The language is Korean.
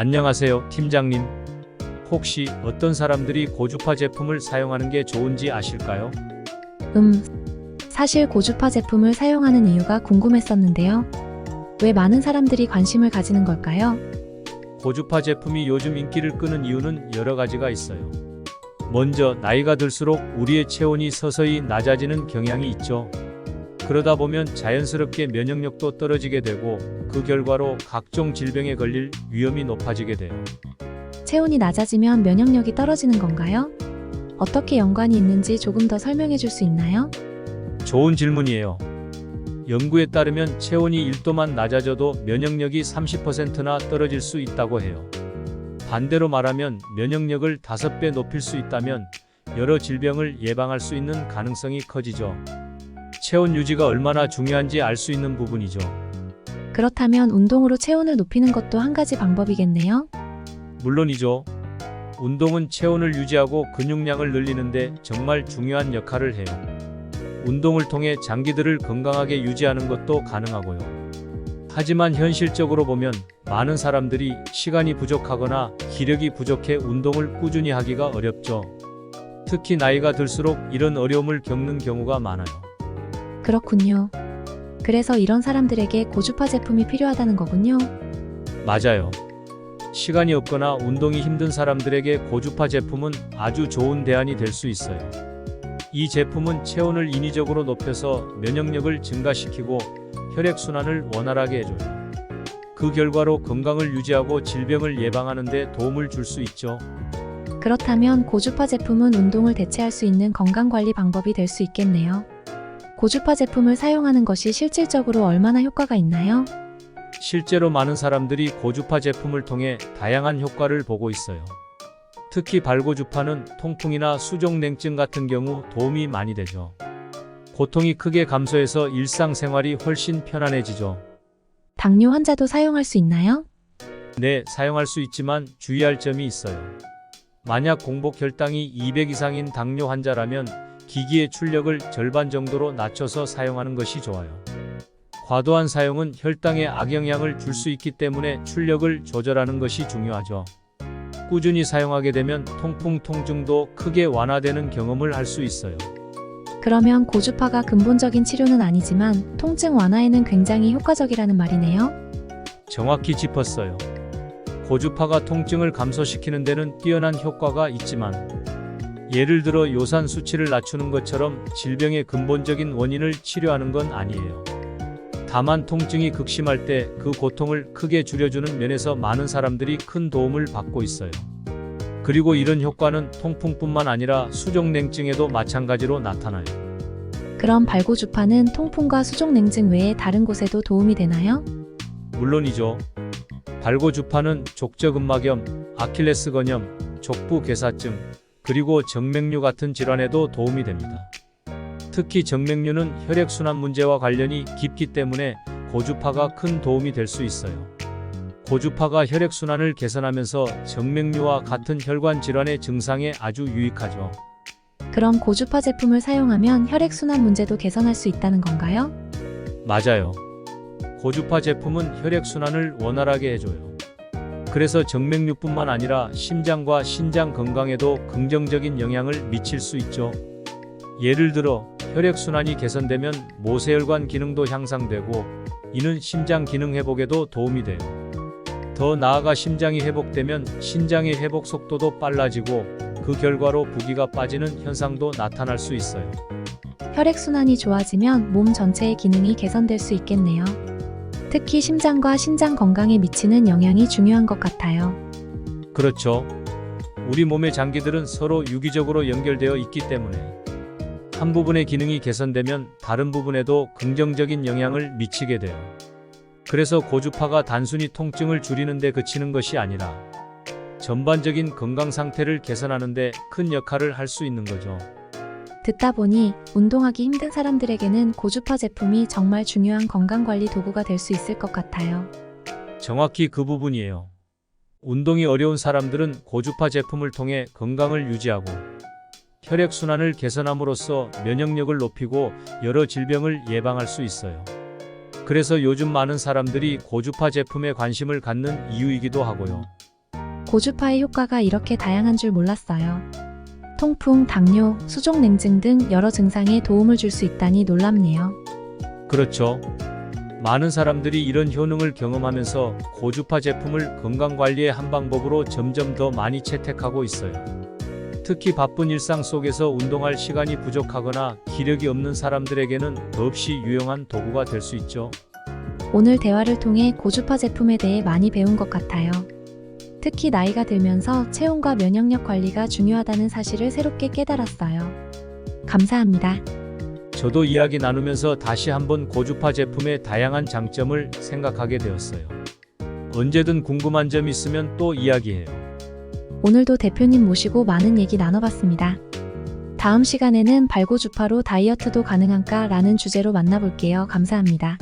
안녕하세요, 팀장님. 혹시 어떤 사람들이 고주파 제품을 사용하는 게 좋은지 아실까요? 음, 사실 고주파 제품을 사용하는 이유가 궁금했었는데요. 왜 많은 사람들이 관심을 가지는 걸까요? 고주파 제품이 요즘 인기를 끄는 이유는 여러 가지가 있어요. 먼저 나이가 들수록 우리의 체온이 서서히 낮아지는 경향이 있죠. 그러다 보면 자연스럽게 면역력도 떨어지게 되고 그 결과로 각종 질병에 걸릴 위험이 높아지게 돼요. 체온이 낮아지면 면역력이 떨어지는 건가요? 어떻게 연관이 있는지 조금 더 설명해 줄 수 있나요? 좋은 질문이에요. 연구에 따르면 체온이 1도만 낮아져도 면역력이 30%나 떨어질 수 있다고 해요. 반대로 말하면 면역력을 5배 높일 수 있다면 여러 질병을 예방할 수 있는 가능성이 커지죠. 체온 유지가 얼마나 중요한지 알 수 있는 부분이죠. 그렇다면 운동으로 체온을 높이는 것도 한 가지 방법이겠네요. 물론이죠. 운동은 체온을 유지하고 근육량을 늘리는데 정말 중요한 역할을 해요. 운동을 통해 장기들을 건강하게 유지하는 것도 가능하고요. 하지만 현실적으로 보면 많은 사람들이 시간이 부족하거나 기력이 부족해 운동을 꾸준히 하기가 어렵죠. 특히 나이가 들수록 이런 어려움을 겪는 경우가 많아요. 그렇군요. 그래서 이런 사람들에게 고주파 제품이 필요하다는 거군요. 맞아요. 시간이 없거나 운동이 힘든 사람들에게 고주파 제품은 아주 좋은 대안이 될 수 있어요. 이 제품은 체온을 인위적으로 높여서 면역력을 증가시키고 혈액순환을 원활하게 해줘요. 그 결과로 건강을 유지하고 질병을 예방하는 데 도움을 줄 수 있죠. 그렇다면 고주파 제품은 운동을 대체할 수 있는 건강관리 방법이 될 수 있겠네요. 고주파 제품을 사용하는 것이 실질적으로 얼마나 효과가 있나요? 실제로 많은 사람들이 고주파 제품을 통해 다양한 효과를 보고 있어요. 특히 발고주파는 통풍이나 수족냉증 같은 경우 도움이 많이 되죠. 고통이 크게 감소해서 일상생활이 훨씬 편안해지죠. 당뇨 환자도 사용할 수 있나요? 네, 사용할 수 있지만 주의할 점이 있어요. 만약 공복 혈당이 200 이상인 당뇨 환자라면 기기의 출력을 절반 정도로 낮춰서 사용하는 것이 좋아요. 과도한 사용은 혈당에 악영향을 줄 수 있기 때문에 출력을 조절하는 것이 중요하죠. 꾸준히 사용하게 되면 통풍 통증도 크게 완화되는 경험을 할 수 있어요. 그러면 고주파가 근본적인 치료는 아니지만 통증 완화에는 굉장히 효과적이라는 말이네요. 정확히 짚었어요. 고주파가 통증을 감소시키는 데는 뛰어난 효과가 있지만 예를 들어 요산 수치를 낮추는 것처럼 질병의 근본적인 원인을 치료하는 건 아니에요. 다만 통증이 극심할 때 그 고통을 크게 줄여주는 면에서 많은 사람들이 큰 도움을 받고 있어요. 그리고 이런 효과는 통풍뿐만 아니라 수족냉증에도 마찬가지로 나타나요. 그럼 발고주파는 통풍과 수족냉증 외에 다른 곳에도 도움이 되나요? 물론이죠. 발고주파는 족저근막염, 아킬레스건염, 족부괴사증, 그리고 정맥류 같은 질환에도 도움이 됩니다. 특히 정맥류는 혈액순환 문제와 관련이 깊기 때문에 고주파가 큰 도움이 될 수 있어요. 고주파가 혈액순환을 개선하면서 정맥류와 같은 혈관 질환의 증상에 아주 유익하죠. 그럼 고주파 제품을 사용하면 혈액순환 문제도 개선할 수 있다는 건가요? 맞아요. 고주파 제품은 혈액순환을 원활하게 해줘요. 그래서 정맥류뿐만 아니라 심장과 신장 건강에도 긍정적인 영향을 미칠 수 있죠. 예를 들어 혈액순환이 개선되면 모세혈관 기능도 향상되고 이는 심장 기능 회복에도 도움이 돼요. 더 나아가 심장이 회복되면 신장의 회복 속도도 빨라지고 그 결과로 부기가 빠지는 현상도 나타날 수 있어요. 혈액순환이 좋아지면 몸 전체의 기능이 개선될 수 있겠네요. 특히 심장과 신장 건강에 미치는 영향이 중요한 것 같아요. 그렇죠. 우리 몸의 장기들은 서로 유기적으로 연결되어 있기 때문에 한 부분의 기능이 개선되면 다른 부분에도 긍정적인 영향을 미치게 돼요. 그래서 고주파가 단순히 통증을 줄이는 데 그치는 것이 아니라 전반적인 건강 상태를 개선하는 데 큰 역할을 할 수 있는 거죠. 듣다 보니 운동하기 힘든 사람들에게는 고주파 제품이 정말 중요한 건강관리 도구가 될 수 있을 것 같아요. 정확히 그 부분이에요. 운동이 어려운 사람들은 고주파 제품을 통해 건강을 유지하고 혈액순환을 개선함으로써 면역력을 높이고 여러 질병을 예방할 수 있어요. 그래서 요즘 많은 사람들이 고주파 제품에 관심을 갖는 이유이기도 하고요. 고주파의 효과가 이렇게 다양한 줄 몰랐어요. 통풍, 당뇨, 수족 냉증 등 여러 증상에 도움을 줄 수 있다니 놀랍네요. 그렇죠. 많은 사람들이 이런 효능을 경험하면서 고주파 제품을 건강관리의 한 방법으로 점점 더 많이 채택하고 있어요. 특히 바쁜 일상 속에서 운동할 시간이 부족하거나 기력이 없는 사람들에게는 더없이 유용한 도구가 될 수 있죠. 오늘 대화를 통해 고주파 제품에 대해 많이 배운 것 같아요. 특히 나이가 들면서 체온과 면역력 관리가 중요하다는 사실을 새롭게 깨달았어요. 감사합니다. 저도 이야기 나누면서 다시 한번 고주파 제품의 다양한 장점을 생각하게 되었어요. 언제든 궁금한 점 있으면 또 이야기해요. 오늘도 대표님 모시고 많은 얘기 나눠봤습니다. 다음 시간에는 발고주파로 다이어트도 가능한가 라는 주제로 만나볼게요. 감사합니다.